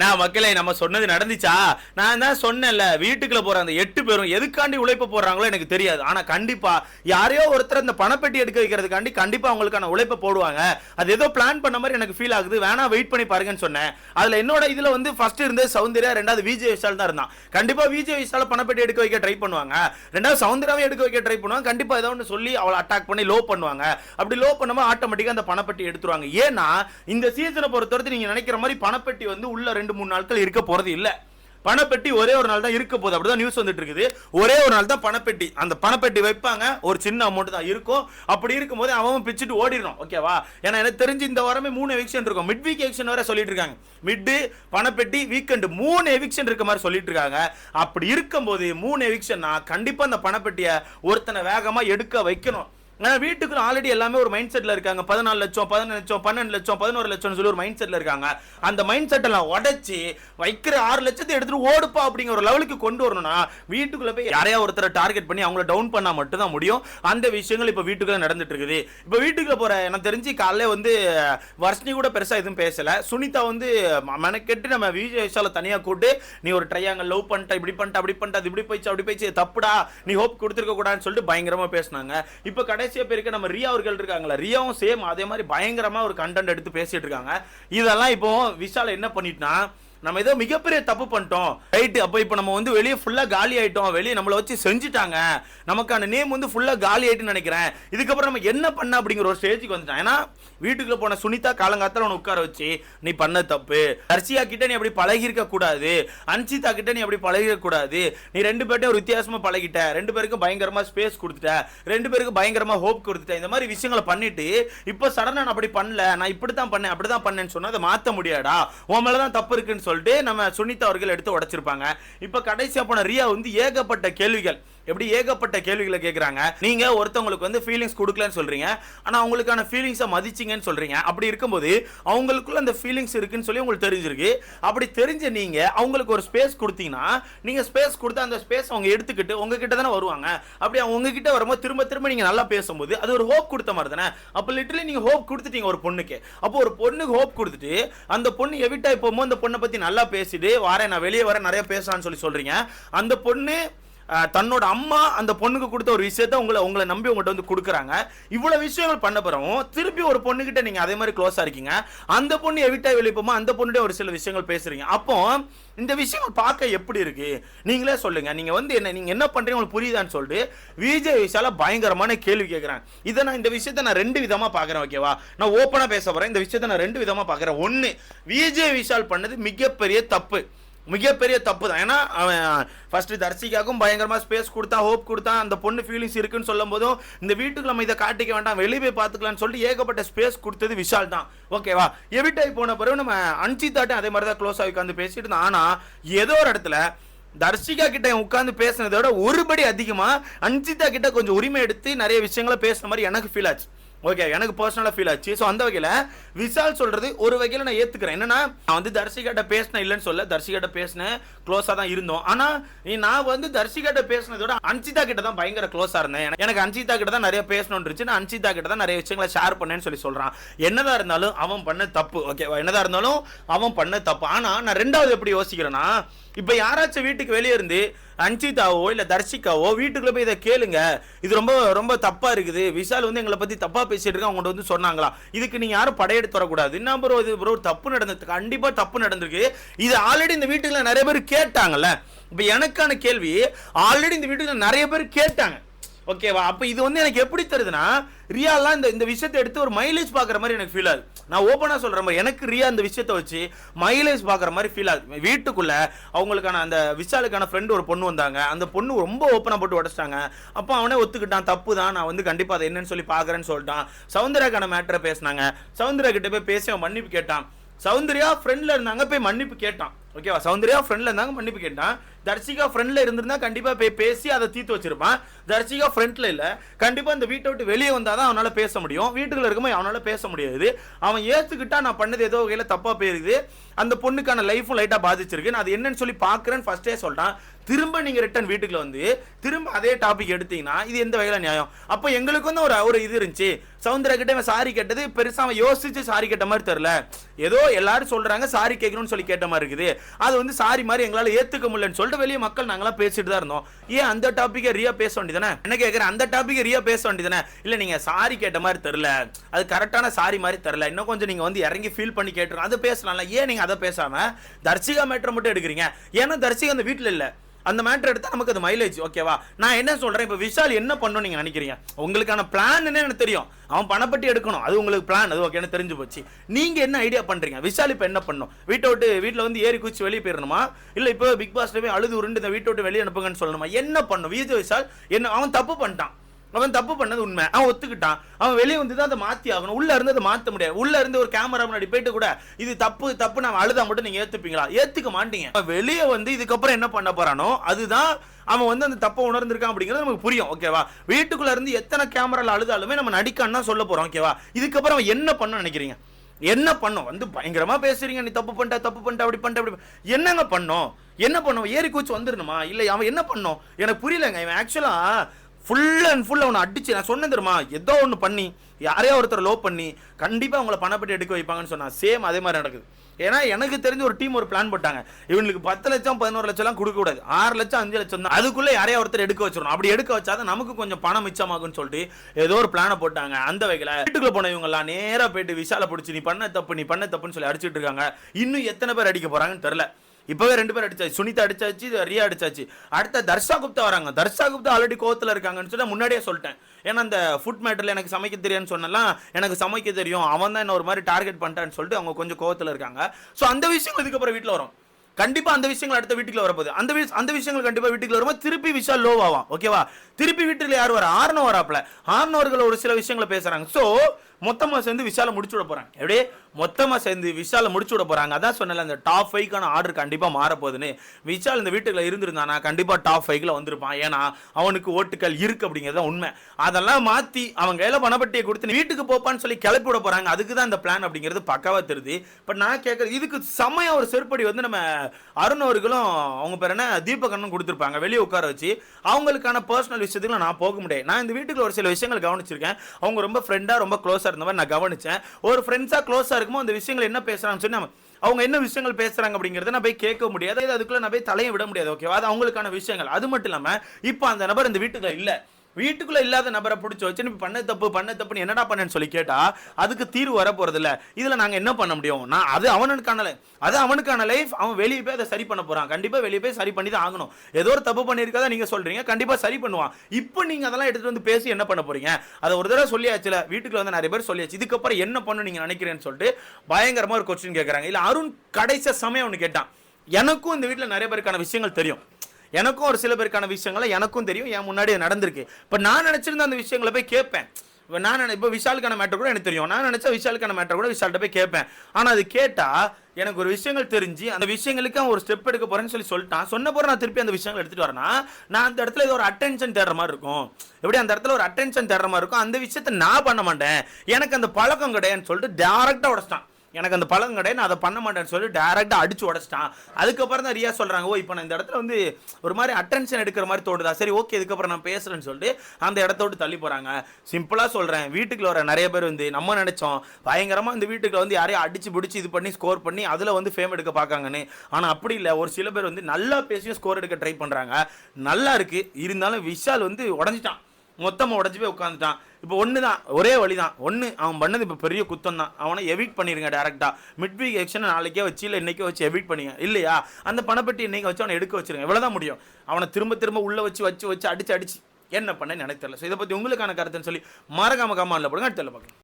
நான் மக்களே நம்ம சொன்னது நடந்துச்சா? நான் தான் சொன்னேன்ல வீட்டுக்குள்ள போற அந்த எட்டு பேரும் எதுக்காண்டி உழைப்ப போடுறாங்களோ எனக்கு தெரியாது. ஆனா கண்டிப்பா யாரையோ ஒருத்தர் அந்த பணப்பெட்டி எடுக்க வைக்கிறதுக்காண்டி கண்டிப்பா அவங்களுக்கான உழைப்பை போடுவாங்க. அது ஏதோ பிளான் பண்ண மாதிரி எனக்கு ஃபீல் ஆகுது. வேணா வெயிட் பண்ணி பாருங்கன்னு சொன்னேன். அதுல என்னோட இதுல வந்து ஃபர்ஸ்ட் இருந்தது சௌந்தர்யா ரெண்டாவது விஜய் விஷால் தான் இருந்தான். கண்டிப்பா விஜய் விஷால பணப்பெட்டி எடுக்க வைக்க ட்ரை பண்ணுவாங்க. ரெண்டாவது சௌந்தர்யாவை எடுக்க வைக்க ட்ரை பண்ணுவாங்க. கண்டிப்பா ஏதோ ஒன்று சொல்லி அவளை அட்டாக் பண்ணி லோ பண்ணுவாங்க. அப்படி லோ பண்ணும்போது ஆட்டோமேட்டிக்கா அந்த பணப்பெட்டி எடுத்துருவாங்க. ஏன்னா இந்த சீசனை பொறுத்தவரைக்கும் நீங்க நினைக்கிற மாதிரி பணப்பெட்டி வந்து உள்ள ரெண்டு மூணு நாட்கள் இருக்க போறது இல்லை. பணப்பெட்டி ஒரே ஒரு நாள் தான் இருக்க போகுது. அப்படிதான் நியூஸ் வந்துட்டு இருக்குது. ஒரே ஒரு நாள் தான் பணப்பெட்டி. அந்த பணப்பெட்டி வைப்பாங்க. ஒரு சின்ன அமௌண்ட் தான் இருக்கும். அப்படி இருக்கும்போது அவன் பிச்சுட்டு ஓடிடணும். ஓகேவா ஏன்னா எனக்கு தெரிஞ்சு இந்த வாரமே மூணு எவிக்ஷன் இருக்கும். மிட் வீக் எவிக்ஷன் வரை சொல்லிட்டு இருக்காங்க. மிட்டு பணப்பெட்டி வீக்கெண்டு மூணு எவிக்ஷன் இருக்க மாதிரி சொல்லிட்டு இருக்காங்க. அப்படி இருக்கும்போது மூணு எவிக்ஷன்னா கண்டிப்பாக அந்த பணப்பெட்டியை ஒருத்தனை வேகமாக எடுக்க வைக்கணும். ஆனால் வீட்டுக்குள்ள ஆல்ரெடி எல்லாமே ஒரு மைண்ட் செட்டில் இருக்காங்க. பதினாலு லட்சம் பதினஞ்சு லட்சம் பன்னெண்டு லட்சம் பதினோரு லட்சம்னு சொல்லி ஒரு மைண்ட் செட்டில் இருக்காங்க. அந்த மைண்ட் செட்டெல்லாம் உடச்சி வைக்கிற ஆறு லட்சத்தை எடுத்துகிட்டு ஓடுப்பா அப்படிங்கிற ஒரு லெவலுக்கு கொண்டு வரணும்னா வீட்டுக்குள்ளே போய் யாரையா ஒருத்தரை டார்கெட் பண்ணி அவங்கள டவுன் பண்ணால் மட்டும்தான் முடியும். அந்த விஷயங்கள் இப்போ வீட்டுக்குள்ளே நடந்துட்டு இருக்குது. இப்போ வீட்டுக்குள்ளே போகிற எனக்கு தெரிஞ்சு காலையில் வந்து வர்ஷினி கூட பெருசாக எதுவும் பேசலை. சுனிதா வந்து ம- மெனக்கெட்டு நம்ம விஜய் விஷால தனியாக கூட்டு நீ ஒரு ட்ரையாங்க லவ் பண்ணிட்ட இப்படி பண்ணிட்ட அப்படி பண்ணிட்ட அது இப்படி போயிடுச்சு அப்படி போயிடுச்சு தப்புடா நீ ஹோப் கொடுத்துருக்க கூடாதுன்னு சொல்லிட்டு பயங்கரமாக பேசினாங்க. இப்போ கடை கடைசியா பேருக்கு நம்ம ரியா அவர்கள் இருக்காங்களா ரியாவும் சேம் அதே மாதிரி பயங்கரமா ஒரு கண்டென்ட் எடுத்து பேசிட்டு இருக்காங்க. இதெல்லாம் இப்போ விஷால் என்ன பண்ணிட்டுனா நம்ம ஏதோ மிகப்பெரிய தப்பு பண்ணிட்டோம். ரைட்டு அப்போ இப்போ நம்ம வந்து வெளியே ஃபுல்லாக காலி ஆயிட்டோம். வெளியே நம்மளை வச்சு செஞ்சுட்டாங்க. நமக்கான நேம் வந்து ஃபுல்லாக காலி ஆகிட்டுன்னு நினைக்கிறேன். இதுக்கப்புறம் நம்ம என்ன பண்ண அப்படிங்கிற ஒரு ஸ்டேஜுக்கு வந்துட்டான். ஏன்னா வீட்டுக்குள்ள போன சுனிதா காலங்காத்தில் அவனை உட்கார வச்சு நீ பண்ண தப்பு. ஹர்ஷியா கிட்ட நீ அப்படி பழகிருக்க கூடாது. அன்சிதா கிட்ட நீ அப்படி பழகிருக்க கூடாது. நீ ரெண்டு பேர்ட்டையும் ஒரு வித்தியாசமாக பழகிட்ட. ரெண்டு பேருக்கும் பயங்கரமாக ஸ்பேஸ் கொடுத்துட்ட. ரெண்டு பேருக்கும் பயங்கரமாக ஹோப் கொடுத்துட்ட. இந்த மாதிரி விஷயங்களை பண்ணிட்டு இப்போ சடனாக நான் அப்படி பண்ணல. நான் இப்படி தான் பண்ணேன் அப்படி தான் பண்ணேன்னு சொன்னால் அதை மாற்ற முடியாடா உன் மேலே தான் தப்பு இருக்குன்னு சொல்லிட்டு நம்ம சுனிதா அவர்கள் எடுத்து உடைச்சிருப்பாங்க. இப்போ கடைசியா போன ரியா வந்து ஏகப்பட்ட கேள்விகள். எப்படி ஏகப்பட்ட கேள்விகளை கேட்குறாங்க நீங்க ஒருத்தவங்களுக்கு வந்து ஃபீலிங்ஸ் கொடுக்கலன்னு சொல்றீங்க. ஆனா அவங்களுக்கான ஃபீலிங்ஸை மதிச்சிங்கன்னு சொல்றீங்க. அப்படி இருக்கும்போது அவங்களுக்குள்ள அந்த ஃபீலிங்ஸ் இருக்குன்னு சொல்லி உங்களுக்கு தெரிஞ்சிருக்கு. அப்படி தெரிஞ்ச நீங்க அவங்களுக்கு ஒரு ஸ்பேஸ் கொடுத்தீங்கன்னா நீங்க ஸ்பேஸ் கொடுத்தா அந்த ஸ்பேஸ் அவங்க எடுத்துக்கிட்டு உங்ககிட்ட தானே வருவாங்க. அப்படி அவங்க உங்ககிட்ட வரும்போது திரும்ப திரும்ப நீங்க நல்லா பேசும்போது அது ஒரு ஹோப் கொடுத்த மாதிரி தானே? அப்போ லிட்டரலி நீங்க ஹோப் கொடுத்துட்டீங்க ஒரு பொண்ணுக்கு. அப்போ ஒரு பொண்ணுக்கு ஹோப் கொடுத்துட்டு அந்த பொண்ணு எவிட்டா போகும்போது அந்த பொண்ணை பத்தி நல்லா பேசிட்டு வாரேன் நான் வெளியே வர நிறைய பேசலாம்னு சொல்லி சொல்றீங்க. அந்த பொண்ணு தன்னோட அம்மா அந்த பொண்ணுக்கு கொடுத்த ஒரு விஷயத்த உங்களை உங்களை நம்பி உங்கள்கிட்ட வந்து கொடுக்குறாங்க. இவ்வளோ விஷயங்கள் பண்ண பிறகும் திருப்பி ஒரு பொண்ணுக்கிட்ட நீங்கள் அதே மாதிரி க்ளோஸாக இருக்கீங்க. அந்த பொண்ணு எவிட்டா வெளிப்போமோ? அந்த பொண்ணுகிட்ட ஒரு சில விஷயங்கள் பேசுகிறீங்க அப்போ இந்த விஷயங்கள் பார்க்க எப்படி இருக்கு? நீங்களே சொல்லுங்க. நீங்க வந்து என்ன நீங்க என்ன பண்றீங்க? உங்களுக்கு புரியுதான்னு சொல்லிட்டு விஜய் விஷால பயங்கரமான கேள்வி கேட்கறாங்க இதை நான் இந்த விஷயத்த நான் ரெண்டு விதமா பாக்குறேன் ஓகேவா நான் ஓப்பனா பேச போறேன். இந்த விஷயத்த நான் ரெண்டு விதமா பாக்குறேன் ஒன்னு விஜய் விஷால் பண்ணது மிகப்பெரிய தப்பு. மிகப்பெரிய தப்பு தான் ஏன்னா அவன் ஃபர்ஸ்ட் தர்சிகாக்கும் பயங்கரமாக ஸ்பேஸ் கொடுத்தா ஹோப் கொடுத்தா அந்த பொண்ணு ஃபீலிங்ஸ் இருக்குன்னு சொல்லும் போதும் இந்த வீட்டுக்கு நம்ம இதை காட்டிக்க வேண்டாம் வெளியே போய் பார்த்துக்கலாம்னு சொல்லிட்டு ஏகப்பட்ட ஸ்பேஸ் கொடுத்தது விஷால் தான். ஓகேவா எவிட்டாய் போன பிறகு நம்ம அன்சிதாட்டும் அதே மாதிரி தான் க்ளோஸ் ஆகி உட்காந்து பேசிட்டு இருந்தோம் ஆனால் ஏதோ ஒரு இடத்துல தர்ஷிகா கிட்ட உட்காந்து பேசுனதை விட ஒருபடி அதிகமாக அன்சிதா கிட்ட கொஞ்சம் உரிமை எடுத்து நிறைய விஷயங்களை பேசுன மாதிரி எனக்கு ஃபீல் ஆச்சு. ஓகே எனக்கு பர்சனலாக ஃபீல் ஆச்சு. ஸோ அந்த வகையில் விஷால் சொல்கிறது ஒரு வகையில் நான் ஏற்றுக்கிறேன் என்னன்னா நான் வந்து தர்சிகாட்ட பேசினேன் இல்லைன்னு சொல்ல தர்சிகாட்ட பேசினேன் க்ளோஸாக தான் இருந்தோம். ஆனால் நான் வந்து தர்ஷிகாட்ட பேசினதோட அன்சிதா கிட்ட தான் பயங்கர க்ளோஸாக இருந்தேன். எனக்கு- எனக்கு அன்சிதா கிட்ட தான் நிறைய பேசணும்னு இருந்துச்சு நான் அன்சிதா கிட்ட தான் நிறைய விஷயங்களை ஷேர் பண்ணேன்னு சொல்லி சொல்கிறான் என்னதான் இருந்தாலும் அவன் பண்ண தப்பு. ஓகேவா என்னதான் இருந்தாலும் அவன் பண்ண தப்பு. ஆனால் நான் ரெண்டாவது எப்படி யோசிக்கிறேன்னா இப்போ யாராச்சும் வீட்டுக்கு வெளியே இருந்து அன்சிதாவோ இல்லை தர்ஷிகாவோ வீட்டுக்குள்ள போய் இதை கேளுங்க. இது ரொம்ப ரொம்ப தப்பா இருக்குது. விஷால் வந்து எங்களை பத்தி தப்பா பேசிட்டு இருக்காங்க அவங்கள்ட்ட வந்து சொன்னாங்களா? இதுக்கு நீங்க யாரும் படையெடுத்து வரக்கூடாது. என்ன ப்ரோ இது? ப்ரோ தப்பு நடந்தது கண்டிப்பா தப்பு நடந்திருக்கு. இது ஆல்ரெடி இந்த வீட்டுக்குள்ள நிறைய பேர் கேட்டாங்கல்ல. இப்போ எனக்கான கேள்வி ஆல்ரெடி இந்த வீட்டுக்குள்ள நிறைய பேர் கேட்டாங்க. ஓகேவா அப்போ இது வந்து எனக்கு எப்படி தருதுன்னா ரியாலாம் இந்த இந்த விஷயத்தை எடுத்து ஒரு மைலேஜ் பார்க்குற மாதிரி எனக்கு ஃபீல் ஆகுது. நான் ஓப்பனாக சொல்கிற மாதிரி எனக்கு ரியா இந்த விஷயத்தை வச்சு மைலேஜ் பார்க்குற மாதிரி ஃபீல் ஆகுது. வீட்டுக்குள்ளே அவங்களுக்கான அந்த விஷாலுக்கான ஃப்ரெண்டு ஒரு பொண்ணு வந்தாங்க. அந்த பொண்ணு ரொம்ப ஓப்பனாக போட்டு உடச்சிட்டாங்க. அப்போ அவனே ஒத்துக்கிட்டான். தப்பு தான். நான் வந்து கண்டிப்பாக அதை என்னன்னு சொல்லி பார்க்குறேன்னு சொல்லிட்டான். சௌந்தர்யாக்கான மேட்டரை பேசினாங்க. சௌந்தர்யா கிட்ட போய் பேசி அவன் மன்னிப்பு கேட்டான். சௌந்தர்யா ஃப்ரெண்ட்ல இருந்தாங்க போய் மன்னிப்பு கேட்டான். ஓகேவா சௌந்தர்யா ஃப்ரெண்ட்ல இருந்தாங்க மன்னிப்பு கேட்டான். தர்ஷிகா ஃப்ரெண்ட்ல இருந்திருந்தா கண்டிப்பா போய் பேசி அதை தீர்த்து வச்சிருப்பான் தர்ஷிகா ஃப்ரெண்ட்ல இல்ல. கண்டிப்பா இந்த வீட்டை விட்டு வெளியே வந்தாதான் அவனால பேச முடியும். வீட்டுக்குள்ள இருக்கும்போது அவனால பேச முடியாது. அவன் ஏத்துக்கிட்டா நான் பண்ணது ஏதோ வகையில தப்பா போயிருக்குது அந்த பொண்ணுக்கான லைஃபும் லைட்டா பாதிச்சிருக்கு. நான் அது என்னன்னு சொல்லி பார்க்குறேன்னு ஃபர்ஸ்டே சொல்றான். திரும்ப நீங்க ரிட்டர்ன் வீட்டுக்குள்ள வந்து திரும்ப அதே டாபிக் எடுத்தீங்கன்னா இது எந்த வகையில நியாயம்? அப்போ எங்களுக்கு வந்து ஒரு ஒரு இது இருந்துச்சு. சவுந்தரா கிட்ட சாரி கேட்டது பெருசா அவன் யோசிச்சு சாரி கேட்ட மாதிரி தெரியல. ஏதோ எல்லாரும் சொல்றாங்க சாரி கேட்கணும்னு சொல்லி கேட்ட மாதிரி இருக்குது. அது வந்து சாரி மாதிரி எங்களால ஏத்துக்க முடியலன்னு சொல்லிட்டு வெளியே மக்கள் நாங்களாம் பேசிட்டு தான் இருந்தோம். ஏன் அந்த டாபிக்கை ரியா பேச வேண்டியதானே என்ன கேட்குறேன் அந்த டாபிக்கை ரியா பேச வேண்டியதானே இல்லை நீங்க சாரி கேட்ட மாதிரி தெரில அது கரெக்டான சாரி மாதிரி தெரில இன்னும் கொஞ்சம் நீங்க வந்து இறங்கி ஃபீல் பண்ணி கேட்டுருக்கோம் அதை பேசலாம்ல. ஏன் நீங்க அதை பேசாம? தர்சிகா மேட்டர் மட்டும் எடுக்கிறீங்க. ஏன்னா தர்ஷிகா அந்த வீட்டில் இல்லை. அந்த மேட்டர் எடுத்தா நமக்கு அது மைலேஜ் ஓகேவா நான் என்ன சொல்கிறேன் இப்போ விஷால் என்ன பண்ணணும் நீங்கள் நினைக்கிறீங்க? உங்களுக்கான பிளான் எனக்கு தெரியும். அவன் பணப்பட்டி எடுக்கணும். அது உங்களுக்கு பிளான் அது ஓகே தெரிஞ்சு போச்சு. நீங்கள் என்ன ஐடியா பண்ணுறீங்க விஷால் இப்போ என்ன பண்ணும்? வீட்டை விட்டு வீட்டில் வந்து ஏறி குச்சி வெளியே போயிடணுமா இல்லை இப்போ பிக் பாஸ்ல போய் அழுது உருண்டு இந்த வீட்டை விட்டு வெளியே அனுப்புங்கன்னு சொல்லணுமா? என்ன பண்ணும்? விஜய் விஷால் என்ன அவன் தப்பு பண்ணிட்டான். அவன் தப்பு பண்ணது உண்மை. அவன் ஒத்துக்கிட்டான். அவன் வெளியே வந்து தான் அதை மாற்றி ஆகணும். உள்ளே இருந்து அதை மாற்ற முடியாது. உள்ளே இருந்து ஒரு கேமரா முன்னாடி போயிட்டு கூட இது தப்பு தப்பு நான் அழுதா மட்டும் நீங்கள் ஏற்றுப்பீங்களா ஏற்றுக்க மாட்டீங்க. அவன் வெளியே வந்து இதுக்கப்புறம் என்ன பண்ண போகிறானோ அதுதான் அவன் வந்து அந்த தப்பை உணர்ந்திருக்கான் அப்படிங்கிறது நமக்கு புரியும். ஓகேவா வீட்டுக்குள்ளே இருந்து எத்தனை கேமராவில் அழுதாலுமே நம்ம நடிக்கான்னு தான் சொல்ல போகிறோம் ஓகேவா இதுக்கப்புறம் அவன் என்ன பண்ண நினைக்கிறீங்க? என்ன பண்ணும்? வந்து பயங்கரமாக பேசுறீங்க. நீ தப்பு பண்ணிட்ட தப்பு பண்ணிட்ட அப்படி பண்ணிட்ட அப்படி என்னங்க பண்ணோம்? என்ன பண்ணோம்? ஏறி கூச்சு வந்துடணுமா இல்லை அவன் என்ன பண்ணோம்? எனக்கு புரியலங்க. இவன் ஆக்சுவலாக ஃபுல் அண்ட் ஃபுல் அவனை அடிச்சு நான் சொன்னேன் தெரியுமா? ஏதோ ஒன்று பண்ணி யாரையோ ஒருத்தர் லோ பண்ணி கண்டிப்பாக அவங்கள பணப்பட்டி எடுக்க வைப்பாங்கன்னு சொன்னால் சேம் அதே மாதிரி நடக்குது. ஏன்னா எனக்கு தெரிஞ்ச ஒரு டீம் ஒரு பிளான் போட்டாங்க. இவங்களுக்கு பத்து லட்சம் பதினோரு லட்சம்லாம் கொடுக்கக்கூடாது. ஆறு லட்சம் அஞ்சு லட்சம் தான். அதுக்குள்ளே யாரையா ஒருத்தர் எடுக்க வச்சிடணும். அப்படி எடுக்க வச்சாதான் நமக்கு கொஞ்சம் பணம் மிச்சமாகும்னு சொல்லிட்டு ஏதோ ஒரு பிளானை போட்டாங்க. அந்த வகையில் வீட்டுக்குள்ள போன இவங்கெல்லாம் நேராக போயிட்டு விசால பிடிச்சி நீ பண்ண தப்பு நீ பண்ண தப்புன்னு சொல்லி அடிச்சிட்டு இருக்காங்க. இன்னும் எத்தனை பேர் அடிக்க போகிறாங்கன்னு தெரில இப்போவே ரெண்டு பேர் அடிச்சாச்சு. சுனிதா அடிச்சாச்சு ரியா அடிச்சாச்சு. அடுத்த தர்ஷா குப்தா வராங்க. தர்ஷா குப்தா ஆல்ரெடி கோவத்தில் இருக்காங்கன்னு சொல்லி முன்னாடியே சொல்லிட்டேன். ஏன்னா அந்த ஃபுட் மேட்டரில் எனக்கு சமைக்க தெரியும்னு சொன்னலாம் எனக்கு சமைக்க தெரியும். அவன் தான் என்ன ஒரு மாதிரி டார்கெட் பண்ணிட்டான்னு சொல்லிட்டு அவங்க கொஞ்சம் கோவத்தில் இருக்காங்க. ஸோ அந்த விஷயம் இதுக்கப்புறம் வீட்டில் வரும். கண்டிப்பா அந்த விஷயங்கள் அடுத்த வீட்டுக்குள்ள வரப்போகுது. அந்த விஷ- அந்த விஷயங்கள் கண்டிப்பா வீட்டுக்குள்ள வரும்போது திருப்பி விஷயம் லோ ஆகும் ஓகேவா திருப்பி வீட்டுல யார் வர? ஆர்னோ வராப்ல ஆர்னோர்கள் ஒரு சில விஷயங்களை பேசுறாங்க. ஸோ மொத்தமா சேர்ந்து விஷால முடிச்சு விட போறாங்க. எப்படியே மொத்தமாக சேர்ந்து விஷால முடிச்சு விட போகிறாங்க அதான் சொன்னல அந்த டாப் ஃபைவ்க்கான ஆர்டர் கண்டிப்பாக மாறப்போகுதுன்னு. விஷால் இந்த வீட்டுக்குள்ள இருந்திருந்தானா? கண்டிப்பாக டாப் ஃபைவ்ல வந்திருப்பான். ஏன்னா அவனுக்கு ஓட்டுக்கள் இருக்கு அப்படிங்கிறது தான் உண்மை. அதெல்லாம் மாற்றி அவன் கையில் பணப்பட்டியை கொடுத்து வீட்டுக்கு போப்பான்னு சொல்லி கிளப்பி விட போகிறாங்க அதுக்கு தான் இந்த பிளான் அப்படிங்கிறது பக்கவாக தெரியுது. பட் நான் கேட்குறேன் இதுக்கு செம்மையா ஒரு செருப்படி வந்து நம்ம அருண் அவர்களும் அவங்க பேர் என்ன? தீபகண்ணன் கொடுத்துருப்பாங்க. வெளியே உட்கார வச்சு. அவங்களுக்கான பர்சனல் விஷயத்துக்கு நான் போக முடியாது. நான் இந்த வீட்டுக்குள்ள ஒரு சில விஷயங்கள் கவனிச்சிருக்கேன். அவங்க ரொம்ப ஃப்ரெண்டாக ரொம்ப க்ளோஸாக இருந்த மாதிரி நான் கவனித்தேன் ஒரு ஃப்ரெண்ட்ஸாக க்ளோஸாக இருக்குமோ அந்த விஷயங்கள் என்ன பேசுறாங்கன்னு சொல்லி நம்ம அவங்க என்ன விஷயங்கள் பேசுறாங்க அப்படிங்கறத நான் போய் கேட்க முடியாது. அதுக்குள்ள நான் போய் தலையை விட முடியாது ஓகேவா அது அவங்களுக்கான விஷயங்கள். அது மட்டும் இல்லாம இப்போ அந்த நபர் இந்த வீட்டுக்கு இல்ல. வீட்டுக்குள்ள இல்லாத நபரை பிடிச்சி வச்சு நீ பண்ண தப்பு பண்ண தப்புன்னு என்னடா பண்ணேன்னு சொல்லி கேட்டா அதுக்கு தீர்வு வர போறது இல்ல இதுல நாங்க என்ன பண்ண முடியும்? நான் அது அவனுக்கான அது அவனுக்கான லைஃப் அவன் வெளியே போய் அதை சரி பண்ண போறான். கண்டிப்பா வெளியே போய் சரி பண்ணி தான் ஆகணும். ஏதோ ஒரு தப்பு பண்ணியிருக்கதா நீங்க சொல்றீங்க. கண்டிப்பா சரி பண்ணுவான். இப்போ நீங்க அதெல்லாம் எடுத்துட்டு வந்து பேசி என்ன பண்ண போறீங்க? அதை ஒரு தடவை சொல்லியாச்சுல. வீட்டுக்குள்ள வந்து நிறைய பேர் சொல்லியாச்சு. இதுக்கப்புறம் என்ன பண்ணு நீங்க நினைக்கிறேன்னு சொல்லிட்டு பயங்கரமா ஒரு கொஸ்டின் கேட்கறாங்க இல்ல அருண் கடைசி சமயம் ஒன்று கேட்டான். எனக்கும் இந்த வீட்டில் நிறைய பேருக்கான விஷயங்கள் தெரியும். எனக்கும் ஒரு சில பேருக்கான விஷயங்களை எனக்கும் தெரியும் என் முன்னாடி நடந்திருக்கு. இப்போ நான் நினச்சிருந்த அந்த விஷயங்களை போய் கேட்பேன். இப்போ நான் நினை இப்போ விஷாலுக்கான மேட்டர் கூட எனக்கு தெரியும். நான் நினச்சா விஷாலுக்கான மேட்டர் கூட விஷால்கிட்ட போய் கேட்பேன். ஆனால் அது கேட்டால் எனக்கு ஒரு விஷயங்கள் தெரிஞ்சு அந்த விஷயங்களுக்கு அவன் ஒரு ஸ்டெப் எடுக்க போறேன்னு சொல்லி சொல்லிட்டான். சொன்ன போற நான் திருப்பி அந்த விஷயங்கள் எடுத்துட்டு வரேன்னா நான் அந்த இடத்துல ஏதோ ஒரு அட்டென்ஷன் தேடுற மாதிரி இருக்கும். எப்படி அந்த இடத்துல ஒரு அட்டென்ஷன் தேடுற மாதிரி இருக்கும். அந்த விஷயத்த நான் பண்ண மாட்டேன். எனக்கு அந்த பழக்கம் கிடையாதுன்னு சொல்லிட்டு டேரெக்டாக உடச்சிட்டான். எனக்கு அந்த பழம் கிடையாது நான் அதை பண்ண மாட்டேன்னு சொல்லி டேரெக்டாக அடிச்சு உடச்சிட்டான். அதுக்கப்புறம் தான் ரியா சொல்கிறாங்க ஓ இப்போ நான் இந்த இடத்துல வந்து ஒரு மாதிரி அட்டென்ஷன் எடுக்கிற மாதிரி தோணுதா? சரி ஓகே இதுக்கப்புறம் நான் பேசுகிறேன்னு சொல்லிட்டு அந்த இடத்த விட்டு தள்ளி போகிறாங்க சிம்பிளாக சொல்கிறேன் வீட்டுக்குள்ள வர நிறைய பேர் வந்து நம்ம நினைச்சோம் பயங்கரமாக இந்த வீட்டுக்குள்ள வந்து யாரையும் அடிச்சு பிடிச்சி இது பண்ணி ஸ்கோர் பண்ணி அதில் வந்து ஃபேம் எடுக்க பார்க்காங்கன்னு. ஆனால் அப்படி இல்லை ஒரு சில பேர் வந்து நல்லா பேசியும் ஸ்கோர் எடுக்க ட்ரை பண்ணுறாங்க நல்லா இருக்குது இருந்தாலும் விஷால் வந்து உடஞ்சிட்டான். மொத்தமாக உடஞ்சி போய் உட்காந்துட்டான் இப்போ ஒன்று தான் ஒரே வழி தான் ஒன்று அவன் பண்ணது இப்போ பெரிய குத்தம் தான் அவனை எவிட் பண்ணிடுங்க டேரெக்டாக மிட் வீக் எக்ஷனை நாளைக்கே வச்சு இல்லை இன்னைக்கே வச்சு எவிட் பண்ணிங்க. இல்லையா? அந்த பணப்பட்டி இன்றைக்கி வச்சு அவனை எடுக்க வச்சிருங்க. இவ்வளோ தான் முடியும். அவனை திரும்ப திரும்ப உள்ளே வச்சு வச்சு வச்சு அடிச்சு அடிச்சு. என்ன பண்ணேன்னு எனக்கு தெரியல. ஸோ இதை பற்றி உங்களுக்கான கருத்துன்னு சொல்லி மறக்காம கமாண்டில் போடுங்க. அடுத்த பார்க்கலாம்.